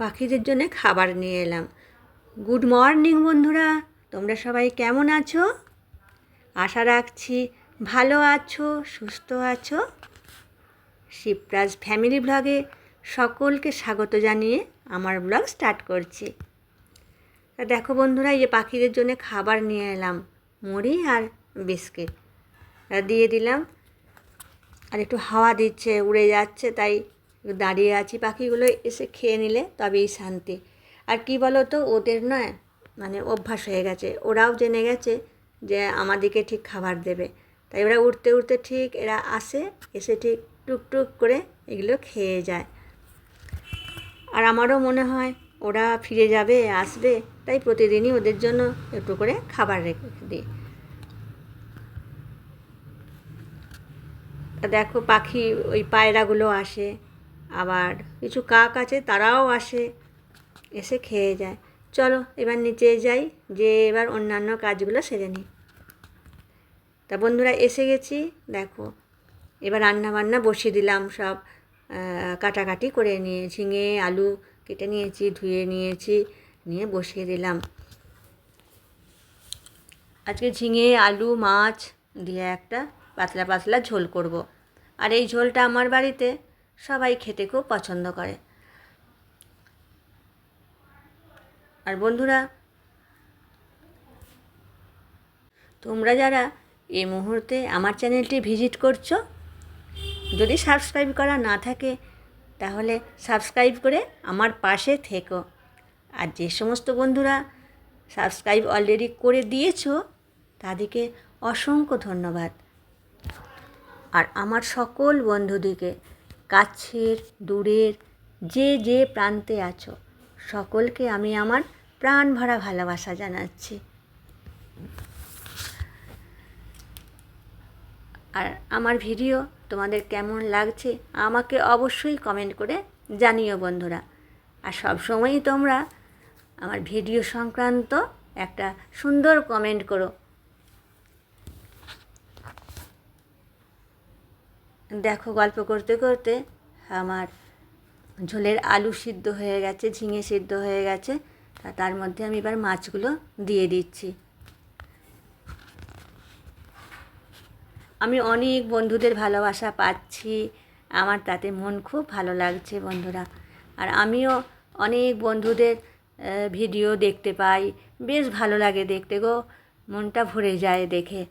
পাখিদের জন্য খাবার নিয়ে এলাম। গুড মর্নিং বন্ধুরা। তোমরা সবাই কেমন আছো? আশা রাখছি ভালো আছো, সুস্থ আছো। শিবরাজ ফ্যামিলি ব্লগে সকলকে স্বাগত জানিয়ে আমার ব্লগ স্টার্ট করছি। তা দেখো বন্ধুরা, এই যে পাখিদের জন্য খাবার নিয়ে এলাম, মুড়ি আর বিস্কিট। দিয়ে দিলাম। আর একটু হাওয়া দিচ্ছে, উড়ে যাচ্ছে, তাই দাঁড়িয়ে আছি পাখিগুলো এসে খেয়ে নিলে তবেই শান্তি। আর কি বলো তো ওদের নয় মানে অভ্যাস হয়ে গেছে। ওরাও জেনে গেছে যে আমাদেরকে ঠিক খাবার দেবে। তাই ওরা উঠতে উঠতে ঠিক এরা আসে, এসে ঠিক টুকটুক করে এগুলো খেয়ে যায়। আর আমারও মনে হয় ওরা ফিরে যাবে, আসবে, তাই প্রতিদিনই ওদের জন্য একটু করে খাবার রেখে দিই। দেখো পাখি ওই পায়রাগুলো আসে আবার কিছু কাক আছে তারাও আসে, এসে খেয়ে যায়। চলো, এবার নিচে যাই যে এবার অন্যান্য কাজগুলো সেরে নিই। তা বন্ধুরা, এসে গেছি, দেখো। এবার রান্না বান্না বসিয়ে দিলাম সব। কাটাকাটি করে নিয়ে ঝিঙে, আলু কেটে নিয়েছি, ধুয়ে নিয়েছি, নিয়ে বসিয়ে দিলাম। আজকে ঝিঙে, আলু, মাছ দিয়ে একটা পাতলা পাতলা ঝোল করব। আর এই ঝোলটা আমার বাড়িতে সবাই খেতে খুব পছন্দ করে। আর বন্ধুরা, তোমরা যারা এই মুহূর্তে আমার চ্যানেলটি ভিজিট করছ, যদি সাবস্ক্রাইব করা না থাকে, তাহলে সাবস্ক্রাইব করে আমার পাশে থেকো। আর যে সমস্ত বন্ধুরা সাবস্ক্রাইব অলরেডি করে দিয়েছ, তাদেরকে অসংখ্য ধন্যবাদ। আর আমার সকল বন্ধুদিকে কাছের, দূরের, যে যে প্রান্তে আছো, সকলকে আমি আমার প্রাণ ভরা ভালোবাসা জানাচ্ছি। আর আমার ভিডিও তোমাদের কেমন লাগছে, আমাকে অবশ্যই কমেন্ট করে জানিও বন্ধুরা। আর সব সময়ই তোমরা আমার ভিডিও সংক্রান্ত একটা সুন্দর কমেন্ট করো। দেখো গল্প করতে করতে আমার ঝোলের আলু সিদ্ধ হয়ে গেছে, ঝিঙে সিদ্ধ হয়ে গেছে, তা তার মধ্যে আমি এবার মাছগুলো দিয়ে দিচ্ছি। আমি অনেক বন্ধুদের ভালোবাসা পাচ্ছি, আমার তাতে মন খুব ভালো লাগছে বন্ধুরা। আর আমিও অনেক বন্ধুদের ভিডিও দেখতে পাই, বেশ ভালো লাগে দেখতে গো, মনটা ভরে যায় দেখে।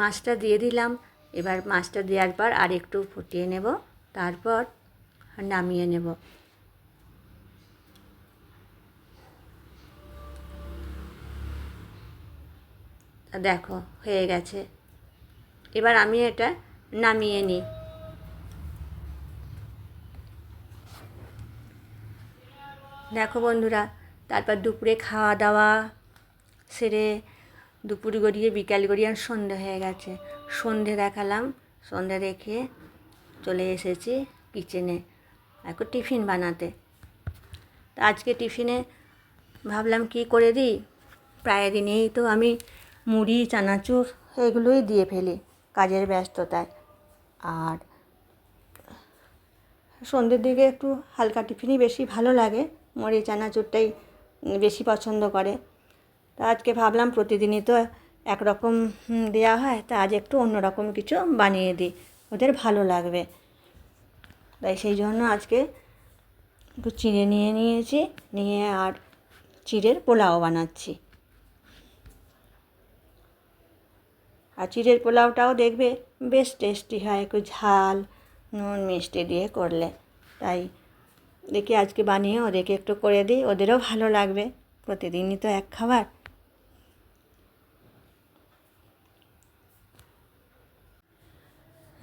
মাছটা দিয়ে দিলাম। এবার মাছটা দেওয়ার পর আর একটু ফুটিয়ে নেব, তারপর নামিয়ে নেব। দেখো, হয়ে গেছে। এবার আমি এটা নামিয়ে নিই। দেখো বন্ধুরা, তারপর দুপুরে খাওয়া দাওয়া সেরে দুপুর গড়িয়ে বিকাল গড়িয়ে আর সন্ধে হয়ে গেছে। সন্ধে দেখালাম, সন্ধে রেখে চলে এসেছি কিচেনে এখন টিফিন বানাতে। তা আজকে টিফিনে ভাবলাম কি করে দিই? প্রায় দিনেই তো আমি মুড়ি, চানাচুর এগুলোই দিয়ে ফেলি কাজের ব্যস্ততায়। আর সন্ধ্যের দিকে একটু হালকা টিফিনই বেশি ভালো লাগে। মুড়ি, চানাচুরটাই বেশি পছন্দ করে। তা আজকে ভাবলাম প্রতিদিনই তো একরকম দেওয়া হয়। তা আজ একটু অন্যরকম কিছু বানিয়ে দিই। ওদের ভালো লাগবে। তাই সেই জন্য আজকে একটু চিড়ে নিয়ে নিয়েছি। নিয়ে আর চিড়ের পোলাও বানাচ্ছি। আর চিড়ের পোলাওটাও দেখবে বেশ টেস্টি হয়, একটু ঝাল, নুন, মিষ্টি দিয়ে করলে। তাই দেখি আজকে বানিয়ে ওদেরকে একটু করে দিই। ওদেরও ভালো লাগবে। প্রতিদিনই তো এক খাবার।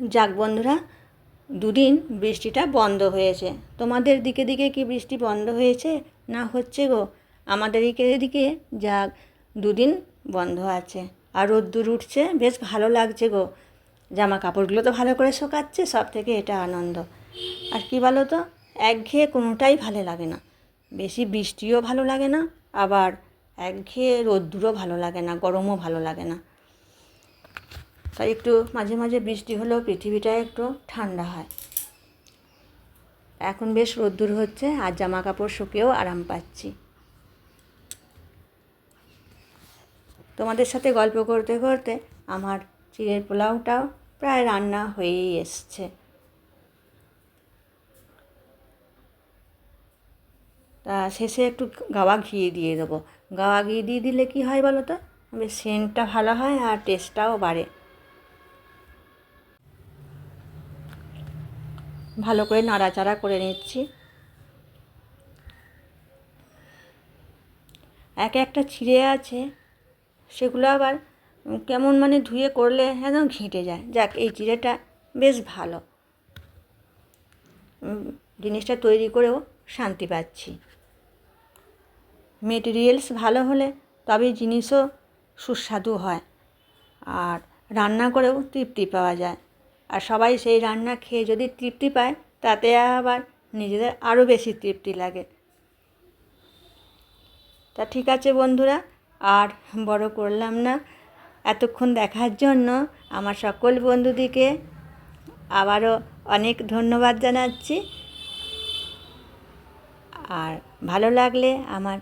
যাক বন্ধুরা, দুদিন বৃষ্টিটা বন্ধ হয়েছে। তোমাদের দিকে দিকে কি বৃষ্টি বন্ধ হয়েছে? না হচ্ছে গো। আমাদের দিকে এদিকে যাক, দুদিন বন্ধ আছে। আর রোদ্দুর উঠছে, বেশ ভালো লাগছে গো। জামা কাপড়গুলো তো ভালো করে শোকাচ্ছে, সব থেকে এটা আনন্দ। আর কি বলো তো একঘেয়ে কোনোটাই ভালো লাগে না। বেশি বৃষ্টিও ভালো লাগে না, আবার একঘেয়ে রোদ্দুরও ভালো লাগে না, গরমও ভালো লাগে না। তাই একটু মাঝে মাঝে বৃষ্টি হলেও পৃথিবীটা একটু ঠান্ডা হয়। এখন বেশ রোদ্দুর হচ্ছে, আর জামা কাপড় শুকেও আরাম পাচ্ছি। তোমাদের সাথে গল্প করতে করতে আমার চিড়ের পোলাওটাও প্রায় রান্না হয়েই এসছে। তা শেষে একটু গাওয়া ঘি দিয়ে দেবো। গাওয়া ঘি দিয়ে দিলে কি হয় বলো তো? বেশ সেন্টটা ভালো হয় আর টেস্টটাও বাড়ে। ভালো করে নাড়াচাড়া করে নিচ্ছি। এক একটা ছিঁড়ে আছে, সেগুলো আবার কেমন মানে ধুয়ে করলে একদম ঘেঁটে যায়। যাক, এই চিড়েটা বেশ ভালো। জিনিসটা তৈরি করেও শান্তি পাচ্ছি। মেটেরিয়ালস ভালো হলে তবে জিনিসও সুস্বাদু হয়, আর রান্না করেও তৃপ্তি পাওয়া যায়। আর সবাই সেই রান্না খেয়ে যদি তৃপ্তি পায়, তাতে আবার নিজেদের আরও বেশি তৃপ্তি লাগে। তা ঠিক আছে বন্ধুরা, আর বড় করলাম না। এতক্ষণ দেখার জন্য আমার সকল বন্ধুদিকে আবারও অনেক ধন্যবাদ জানাচ্ছি। আর ভালো লাগলে আমার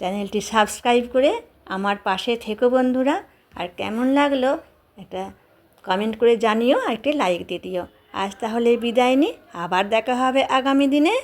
চ্যানেলটি সাবস্ক্রাইব করে আমার পাশে থেকো বন্ধুরা। আর কেমন লাগল একটা কমেন্ট করে জানিও আর একটি লাইক দিয়ে দিও। আজ তাহলে বিদায় নিই আবার দেখা হবে আগামী দিনে।